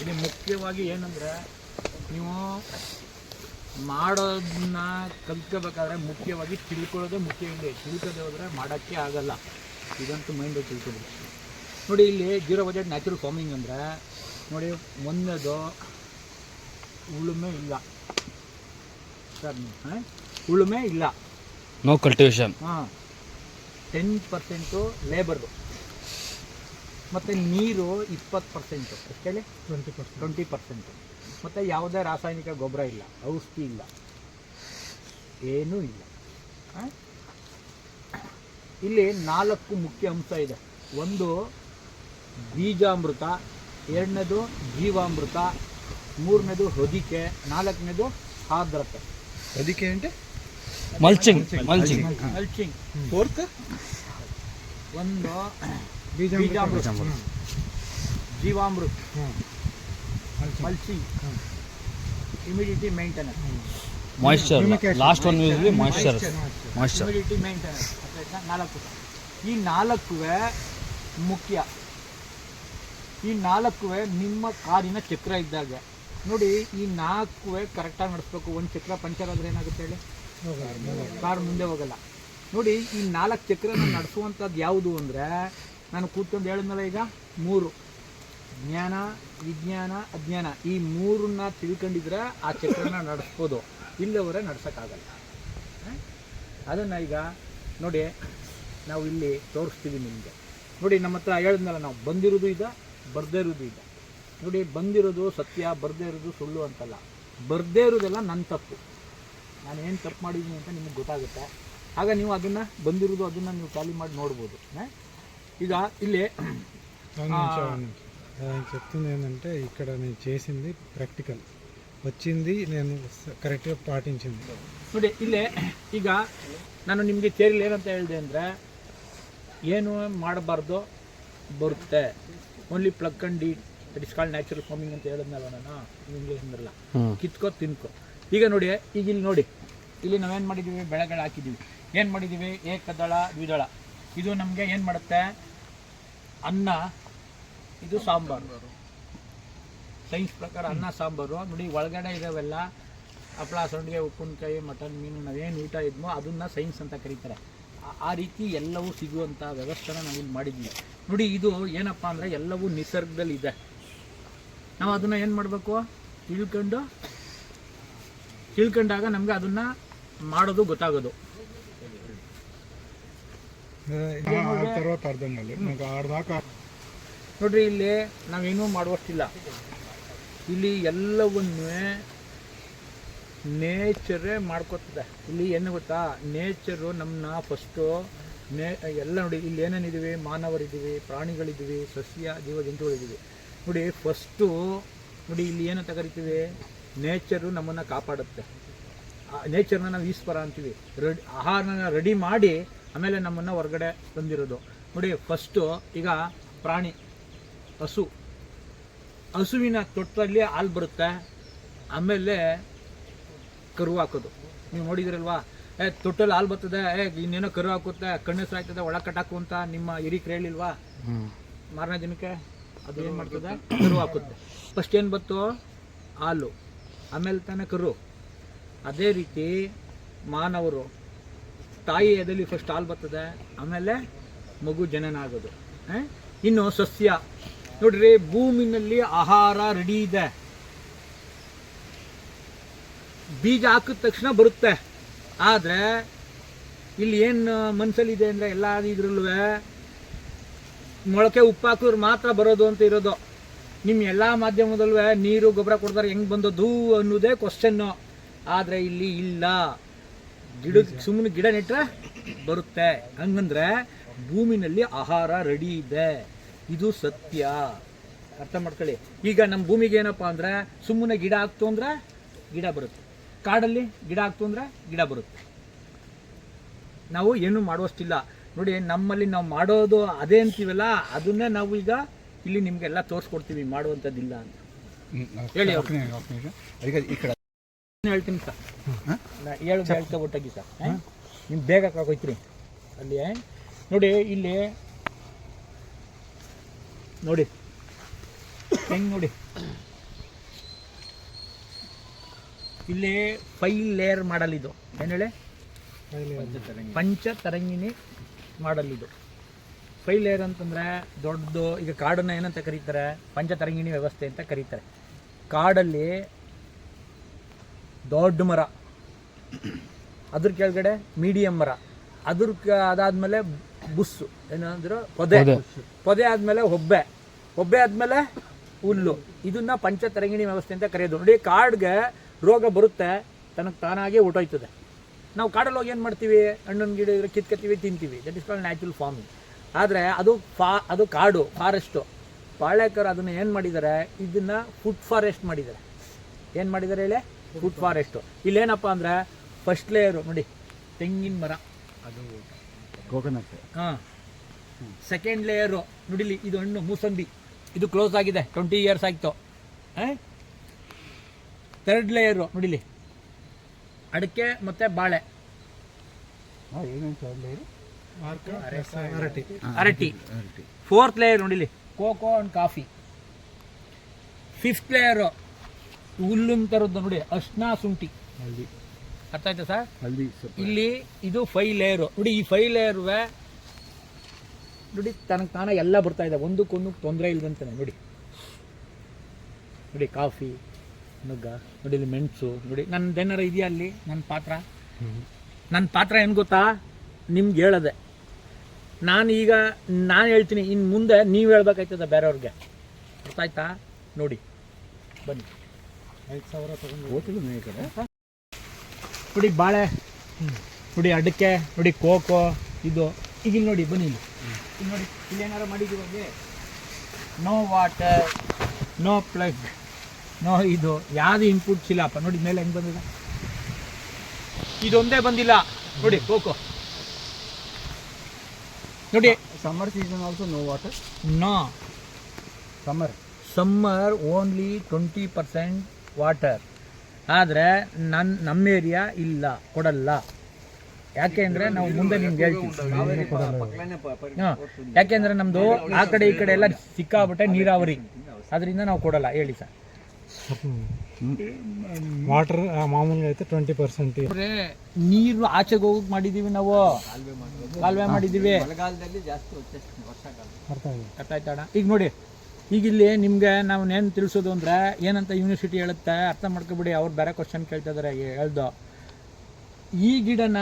ಇಲ್ಲಿ ಮುಖ್ಯವಾಗಿ ಏನಂದರೆ ನೀವು ಮಾಡೋದನ್ನ ಕಲ್ತ್ಕೋಬೇಕಾದ್ರೆ ಮುಖ್ಯವಾಗಿ ತಿಳ್ಕೊಳ್ಳೋದೇ ಮುಖ್ಯ ಇದೆ ತಿಳ್ಕೊದೆ ಹೋದರೆ ಮಾಡೋಕ್ಕೆ ಆಗಲ್ಲ. ಇದಂತೂ ಮೈಂಡು ತಿಳ್ಕೊಬೇಕು. ನೋಡಿ ಇಲ್ಲಿ ಜೀರೋ ಬಜೆಟ್ ನ್ಯಾಚುರಲ್ ಫಾರ್ಮಿಂಗ್ ಅಂದರೆ ನೋಡಿ ಮೊನ್ನೆದು ಉಳುಮೆ ಇಲ್ಲ. ಸರ್ ಹಾಂ? ಉಳುಮೆ ಇಲ್ಲ. ನೋ ಕಲ್ಟಿವೇಶನ್ ಹಾಂ. ಟೆನ್ ಪರ್ಸೆಂಟು ಲೇಬರ್ದು ಮತ್ತೆ ನೀರು ಇಪ್ಪತ್ತು ಪರ್ಸೆಂಟು ಎಷ್ಟು ಹೇಳಿ ಟ್ವೆಂಟಿ ಪರ್ಸೆಂಟ್ ಟ್ವೆಂಟಿ ಪರ್ಸೆಂಟು ಮತ್ತೆ ಯಾವುದೇ ರಾಸಾಯನಿಕ ಗೊಬ್ಬರ ಇಲ್ಲ. ಔಷಧಿ ಇಲ್ಲ. ಏನೂ ಇಲ್ಲ. ಇಲ್ಲಿ ನಾಲ್ಕು ಮುಖ್ಯ ಅಂಶ ಇದೆ. ಒಂದು ಬೀಜಾಮೃತ. ಎರಡನೇದು ಜೀವಾಮೃತ. ಮೂರನೇದು ಹೊದಿಕೆ. ನಾಲ್ಕನೇದು ಆರ್ದ್ರತೆ. ಹೊದಿಕೆ ಅಂಟೆ ಮಲ್ಚಿಂಗ್ ಮಲ್ಚಿಂಗ್ ಮಲ್ಚಿಂಗ್ ಫೋರ್ತ್ ಒಂದು ಬೀಜಾಮೃತ. ಜೀವಾಮೃತ. ಮಲ್ಸಿ humidity maintenance moisture last one use moisture moisture humidity maintenance ನಾಲ್ಕು. ಈ ನಾಲ್ಕುವೆ ಮುಖ್ಯ. ಈ ನಾಲ್ಕುವೆ ನಿಮ್ಮ ಕಾರಿನ ಚಕ್ರ ಇದ್ದಾಗ. ನೋಡಿ ಈ ನಾಲ್ಕುವೆ ಕರೆಕ್ಟಾಗಿ ನಡೆಸ್ಬೇಕು. ಒಂದು ಚಕ್ರ ಪಂಚರ್ ಆದ್ರೆ ಏನಾಗುತ್ತೆ ಹೇಳಿ? ಕಾರ್ ಮುಂದೆ ಹೋಗಲ್ಲ. ನೋಡಿ ಈ ನಾಲ್ಕು ಚಕ್ರನ ನಡೆಸುವಂಥದ್ದು ಯಾವುದು ಅಂದರೆ ನಾನು ಕೂತ್ಕೊಂಡು ಹೇಳಿದ್ಮೇಲೆ ಈಗ? ಮೂರು. ಜ್ಞಾನ, ವಿಜ್ಞಾನ, ಅಜ್ಞಾನ. ಈ ಮೂರನ್ನ ತಿಳ್ಕೊಂಡಿದ್ರೆ ಆ ಚಕ್ರನ ನಡೆಸ್ಬೋದು. ಇಲ್ಲವರೆ ನಡ್ಸೋಕ್ಕಾಗಲ್ಲ. ಅದನ್ನು ಈಗ ನೋಡಿ, ನಾವು ಇಲ್ಲಿ ತೋರಿಸ್ತೀವಿ ನಿಮಗೆ. ನೋಡಿ, ನಮ್ಮ ಹತ್ರ ಹೇಳಿದ್ನಲ್ಲ, ನಾವು ಬಂದಿರೋದು ಇದೆ ಬರ್ದೇ ಇರೋದು ಇದೆ ನೋಡಿ, ಬಂದಿರೋದು ಸತ್ಯ, ಬರ್ದೇ ಇರೋದು ಸುಳ್ಳು ಅಂತಲ್ಲ. ಬರ್ದೇ ಇರೋದೆಲ್ಲ ನನ್ನ ತಪ್ಪು. ನಾನು ಏನು ತಪ್ಪು ಮಾಡಿದ್ದೀನಿ ಅಂತ ನಿಮಗೆ ಗೊತ್ತಾಗುತ್ತೆ. ಆಗ ನೀವು ಅದನ್ನು, ಬಂದಿರೋದು ಅದನ್ನು ನೀವು ಖಾಲಿ ಮಾಡಿ ನೋಡ್ಬೋದು. ಆ? ಈಗ ಇಲ್ಲಿ వన్ నిమిషం వన్ నిమిషం ఆయన చెప్తుంది ఏంటంటే ఇక్కడ నేను చేసింది ప్రాక్టికల్ వచ్చింది నేను కరెక్ట్గా పాటించింది ನೋಡಿ ಇಲ್ಲೇ ಈಗ ನಾನು ನಿಮಗೆ ಥಿಯರಿಲಿ ಏನಂತ ಹೇಳಿದೆ ಅಂದರೆ ಏನು ಮಾಡಬಾರ್ದು ಬರುತ್ತೆ only plug and the it is called natural farming ಅಂತ ಹೇಳಿದ್ನಲ್ಲ ನಾನು ಇಂಗ್ಲೀಷ್ ಅಂದ್ರಲ್ಲ ಕಿತ್ಕೋ ತಿನ್ಕೋ ಈಗ ನೋಡಿ ಈಗ ಇಲ್ಲಿ ನೋಡಿ ಇಲ್ಲಿ ನಾವೇನು ಮಾಡಿದ್ದೀವಿ ಬೆಳೆಗಳು ಹಾಕಿದ್ದೀವಿ ಏನು ಮಾಡಿದ್ದೀವಿ ಏಕದಳ ದ್ವಿದಳ ಇದು ನಮಗೆ ಏನು ಮಾಡುತ್ತೆ? ಅನ್ನ, ಇದು ಸಾಂಬಾರು. ಸೈನ್ಸ್ ಪ್ರಕಾರ ಅನ್ನ, ಸಾಂಬಾರು. ನೋಡಿ, ಒಳಗಡೆ ಇರೋವೆಲ್ಲ ಹಪ್ಪಳ ಸಂಡಿಗೆ, ಉಪ್ಪಿನಕಾಯಿ, ಮಟನ್, ಮೀನು, ನಾವೇನು ಊಟ ಇದ್ಮೋ ಅದನ್ನು ಸೈನ್ಸ್ ಅಂತ ಕರೀತಾರೆ. ಆ- ಆ ರೀತಿ ಎಲ್ಲವೂ ಸಿಗುವಂಥ ವ್ಯವಸ್ಥೆನ ನಾವಿಲ್ಲಿ ಮಾಡಿದ್ವಿ. ನೋಡಿ, ಇದು ಏನಪ್ಪ ಅಂದರೆ ಎಲ್ಲವೂ ನಿಸರ್ಗದಲ್ಲಿ ಇದೆ ನಾವು ಅದನ್ನು ಏನು ಮಾಡಬೇಕು? ತಿಳ್ಕೊಂಡು, ತಿಳ್ಕೊಂಡಾಗ ನಮಗೆ ಅದನ್ನು ಮಾಡೋದು ಗೊತ್ತಾಗೋದು. ఆ తర్వాత అర్థం కాలేదు నాకు ఆడదాకా ನೋಡ್ರಿ ಇಲ್ಲಿ ನಾವೇನೂ ಮಾಡುವಷ್ಟಿಲ್ಲ ಇಲ್ಲಿ ಎಲ್ಲವನ್ನೂ ನೇಚರೇ ಮಾಡ್ಕೊತದೆ ಇಲ್ಲಿ ಏನು ಗೊತ್ತಾ ನೇಚರು ನಮ್ಮನ್ನ ಫಸ್ಟು ನೇ ಎಲ್ಲ ನೋಡಿ ಇಲ್ಲಿ ಏನೇನಿದ್ದೀವಿ ಮಾನವರಿದ್ದೀವಿ ಪ್ರಾಣಿಗಳಿದ್ದೀವಿ ಸಸ್ಯ ಜೀವ ಜಂತುಗಳಿದ್ದೀವಿ ನೋಡಿ ಫಸ್ಟು ನೋಡಿ ಇಲ್ಲಿ ಏನಂತ ಕರಿತೀವಿ ನೇಚರು ನಮ್ಮನ್ನು ಕಾಪಾಡುತ್ತೆ ನೇಚರ್ನ ನಾವು ಈಶ್ವರ ಅಂತೀವಿ ರೆಡಿ ಆಹಾರನ ರೆಡಿ ಮಾಡಿ ಆಮೇಲೆ ನಮ್ಮನ್ನು ಹೊರಗಡೆ ತಂದಿರೋದು. ನೋಡಿ ಫಸ್ಟು ಈಗ ಪ್ರಾಣಿ ಹಸು. ಹಸುವಿನ ತೊಟ್ಟಲ್ಲಿ ಹಾಲು ಬರುತ್ತೆ. ಆಮೇಲೆ ಕರು ಹಾಕೋದು. ನೀವು ನೋಡಿದಿರಲ್ವಾ? ಏ ತೊಟ್ಟಲ್ಲಿ ಹಾಲು ಬರ್ತದೆ. ಏ ಇನ್ನೇನೋ ಕರು ಹಾಕುತ್ತೆ. ಕಣ್ಣು ಸಾಯ್ತದೆ. ಒಳ ಕಟ್ಟಾಕು ಅಂತ ನಿಮ್ಮ ಹಿರಿಕರು ಹೇಳಿಲ್ವಾ ಮಾರನೇ ದಿನಕ್ಕೆ ಅದು ಏನು ಮಾಡ್ತದೆ? ಕರು ಹಾಕುತ್ತೆ. ಫಸ್ಟ್ ಏನು ಬತ್ತು ಹಾಲು. ಆಮೇಲೆ ತಾನೇ ಕರು. ಅದೇ ರೀತಿ ಮಾನವರು. ತಾಯಿ ಎದಲ್ಲಿ ಫಸ್ಟ್ ಹಾಲು ಬರ್ತದೆ, ಆಮೇಲೆ ಮಗು ಜನನ ಆಗೋದು? ಇನ್ನು ಸಸ್ಯ. ನೋಡ್ರಿ, ಭೂಮಿನಲ್ಲಿ ಆಹಾರ ರೆಡಿ ಇದೆ. ಬೀಜ ಹಾಕಿದ ತಕ್ಷಣ ಬರುತ್ತೆ. ಆದರೆ, ಇಲ್ಲಿ ಏನು ಮನಸ್ಸಲ್ಲಿದೆ ಅಂದರೆ ಎಲ್ಲ ಇದ್ರಲ್ಲೂ ಮೊಳಕೆ ಉಪ್ಪು ಹಾಕಿದ್ರೆ ಮಾತ್ರ ಬರೋದು ಅಂತ ಇರೋದು. ನಿಮ್ಮ ಎಲ್ಲ ಮಾಧ್ಯಮದಲ್ಲೂ ನೀರು ಗೊಬ್ಬರ ಕೊಡ್ತಾರೆ, ಹೆಂಗೆ ಬಂದದ್ದು ಅನ್ನೋದೇ ಕ್ವಶನ್ನು ಆದರೆ ಇಲ್ಲಿ ಇಲ್ಲ. ಗಿಡಕ್ಕೆ ಸುಮ್ಮನೆ ಗಿಡ ನೆಟ್ರೆ ಬರುತ್ತೆ. ಹಂಗಂದ್ರೆ ಭೂಮಿನಲ್ಲಿ ಆಹಾರ ರೆಡಿ ಇದೆ. ಇದು ಸತ್ಯ. ಅರ್ಥ ಮಾಡ್ಕೊಳ್ಳಿ. ಈಗ ನಮ್ಮ ಭೂಮಿಗೆ ಏನಪ್ಪ ಅಂದ್ರೆ ಸುಮ್ಮನೆ ಗಿಡ ಹಾಕ್ತು ಅಂದ್ರೆ ಗಿಡ ಬರುತ್ತೆ. ಕಾಡಲ್ಲಿ ಗಿಡ ಹಾಕ್ತು ಅಂದ್ರೆ ಗಿಡ ಬರುತ್ತೆ. ನಾವು ಏನು ಮಾಡುವಷ್ಟಿಲ್ಲ. ನೋಡಿ ನಮ್ಮಲ್ಲಿ ನಾವು ಮಾಡೋದು ಅದೇ ಅಂತೀವಲ್ಲ ಅದನ್ನೇ ನಾವು ಈಗ ಇಲ್ಲಿ ನಿಮಗೆಲ್ಲ ತೋರಿಸ್ಕೊಡ್ತೀವಿ ಮಾಡುವಂಥದ್ದಿಲ್ಲ ಅಂತ. ಹೇಳಿ ಹೇಳ್ತೀನಿ ಸರ್. ಹೇಳ್ತಾ ಒಟ್ಟಾಗಿ ಸರ್. ನಿಮ್ಗೆ ಬೇಗ ಕಾಕೋಯ್ತೀರಿ ಅಲ್ಲಿ ನೋಡಿ ಇಲ್ಲಿ. ನೋಡಿ. ಹೆಂಗ್ ನೋಡಿ? ಇಲ್ಲಿ ಫೈವ್ ಲೇಯರ್ ಮಾಡಲ್ ಇದು ಏನು ಹೇಳಿ? ಪಂಚ ತರಂಗಿಣಿ. ಮಾಡಲ್ ಇದು ಫೈವ್ ಲೇಯರ್ ಅಂತಂದ್ರೆ ದೊಡ್ಡದು ಈಗ ಕಾಡನ್ನ ಏನಂತ ಕರೀತಾರೆ? ಪಂಚತರಂಗಿಣಿ ವ್ಯವಸ್ಥೆ ಅಂತ ಕರೀತಾರೆ. ಕಾಡಲ್ಲಿ ದೊಡ್ಡ ಮರ. ಅದ್ರ ಕೆಳಗಡೆ ಮೀಡಿಯಂ ಮರ. ಅದ್ರ ಅದಾದ್ಮೇಲೆ ಬುಸ್ಸು. ಏನಂದ್ರೆ ಪೊದೆ. ಪೊದೆ. ಪೊದೆ ಆದ್ಮೇಲೆ ಹೊಬ್ಬೆ. ಹೊಬ್ಬೆ ಆದ್ಮೇಲೆ ಹುಲ್ಲು. ಇದನ್ನ ಪಂಚತರಂಗಿಣಿ ವ್ಯವಸ್ಥೆ ಅಂತ ಕರೆಯೋದು. ನೋಡಿ ಕಾಡ್ಗೆ ರೋಗ ಬರುತ್ತೆ ತನಗೆ ತಾನಾಗೆ ಊಟೋಯ್ತದೆ ನಾವು ಕಾಡಲ್ಲಿ ಹೋಗಿ ಏನು ಮಾಡ್ತೀವಿ? ಹಣ್ಣಿನ ಗಿಡ ಕಿತ್ಕತ್ತೀವಿ ಕಿತ್ಕೊತೀವಿ ತಿಂತೀವಿ. That is call natural farming ಆದರೆ ಅದು ಫಾ ಅದು ಕಾಡು ಫಾರೆಸ್ಟು. ಪಾಳ್ಯಕರ್ ಅದನ್ನು ಏನು ಮಾಡಿದ್ದಾರೆ ಇದನ್ನ ಫುಡ್ ಫಾರೆಸ್ಟ್ ಮಾಡಿದ್ದಾರೆ ಏನು ಮಾಡಿದ್ದಾರೆ ಹೇಳಿ? ಫುಡ್ ಫಾರೆಸ್ಟು ಇಲ್ಲೇನಪ್ಪ ಅಂದರೆ ಫಸ್ಟ್ ಲೇಯರು ನೋಡಿ ತೆಂಗಿನ ಮರ. ಅದು ಕೋಕೋನಟ್ ಹಾಂ. ಸೆಕೆಂಡ್ ಲೇಯರು ನೋಡಿಲಿ ಇದು ಹಣ್ಣು ಮೂಸಂಬಿ. ಇದು ಕ್ಲೋಸ್ ಆಗಿದೆ ಟ್ವೆಂಟಿ ಇಯರ್ಸ್ ಆಯಿತು. ಥರ್ಡ್ ಲೇಯರು ನೋಡಿಲಿ. ಅಡಿಕೆ ಮತ್ತು ಬಾಳೆ. ಅರಟಿ. ಅರಟಿ ಫೋರ್ತ್ ಲೇಯರ್ ನೋಡಿಲಿ. Cocoa and coffee fifth layer ಹುಲ್ಲುನ್ ಥರದ್ದು ನೋಡಿ ಅಶ್ನಾ ಶುಂಠಿ. ಹಲ್ದಿ ಅರ್ಥ ಆಯ್ತಾ ಸರ್? ಹಲ್ದಿ ಇಲ್ಲಿ ಇದು ಫೈ ಲೇಯರು ನೋಡಿ ಈ ಫೈ ಲೇಯರ್ವೆ ನೋಡಿ ತನಗೆ ತಾನ ಎಲ್ಲ ಬರ್ತಾ ಇದೆ. ಒಂದಕ್ಕೊಂದು ತೊಂದರೆ ಇಲ್ದಂತಾನೆ ನೋಡಿ. ನೋಡಿ ಕಾಫಿ ನುಗ್ಗ ನೋಡಿ ಇಲ್ಲಿ ಮೆಣಸು ನೋಡಿ. ನನ್ನದೇನಾರ ಇದೆಯಾ ಅಲ್ಲಿ? ನನ್ನ ಪಾತ್ರ? ನನ್ನ ಪಾತ್ರ ಏನು ಗೊತ್ತಾ? ನಿಮ್ಗೆ ಹೇಳದೆ. ನಾನು ಈಗ ನಾನು ಹೇಳ್ತೀನಿ ಇನ್ನು ಮುಂದೆ ನೀವು ಹೇಳ್ಬೇಕಾಯ್ತದ ಬೇರೆಯವ್ರಿಗೆ. ಅರ್ಥ ಆಯ್ತಾ? ನೋಡಿ ಬನ್ನಿ. ಐದು ಸಾವಿರ ತಗೊಂಡು ನೋಡಿ ಬಾಳೆ ನೋಡಿ ಅಡಿಕೆ ನೋಡಿ ಕೋಕೋ ಇದು. ಈಗ ಇಲ್ಲಿ ನೋಡಿ ಬನ್ನಿ ಇಲ್ಲಿ. ಇಲ್ಲಿ ನೋಡಿ ಇಲ್ಲಿ ಏನಾರು ಮಾಡಿದ್ದೀವಿ no water no plug no ಇದು. ಯಾವುದು ಇನ್ಪುಟ್ಸ್ ಇಲ್ಲಪ್ಪ. ನೋಡಿ ಮೇಲೆ ಹೆಂಗೆ ಬಂದಿದೆ? ಇದೊಂದೇ ಬಂದಿಲ್ಲ. ನೋಡಿ ಕೋಕೋ. ನೋಡಿ. Summer season also no water no summer summer only twenty percent water. ಆದರೆ ನನ್ನ ನಮ್ಮ ಏರಿಯಾ ಇಲ್ಲ ಕೊಡಲ್ಲ. ಯಾಕೆ ಅಂದರೆ ನಾವು ಮುಂದೆ ನಿಮ್ಗೆ ಹೇಳ್ತೀವಿ. ಹಾಂ. ಯಾಕೆಂದರೆ ನಮ್ಮದು ಆ ಕಡೆ ಈ ಕಡೆ ಎಲ್ಲ ಸಿಕ್ಕಾಬಿಟ್ಟೆ ನೀರಾವರಿ. ಅದರಿಂದ ನಾವು ಕೊಡಲ್ಲ. ಹೇಳಿ ಸರ್. ವಾಟರ್ ಮಾಮೂಲಿ ಐತೆ ಟ್ವೆಂಟಿ ಪರ್ಸೆಂಟ್ ನೀರು ಆಚೆಗೆ ಹೋಗಕ್ಕೆ ಮಾಡಿದೀವಿ ನಾವು. ಕಾಲುವೆ ಮಾಡಿದೀವಿ. ಅರ್ಥ ಆಯ್ತಾಡ ಈಗ ನೋಡಿ. ಈಗ ಇಲ್ಲಿ ನಿಮ್ಗೆ ನಾವು ಏನು ತಿಳಿಸೋದು ಅಂದ್ರೆ ಏನಂತ ಯೂನಿವರ್ಸಿಟಿ ಹೇಳುತ್ತೆ ಅರ್ಥ ಮಾಡ್ಕೊಬಿಡಿ, ಅವ್ರು ಬೇರೆ ಕ್ವಶನ್ ಕೇಳ್ತಾ ಇದಾರೆ, ಹೇಳ್ದು. ಈ ಗಿಡನ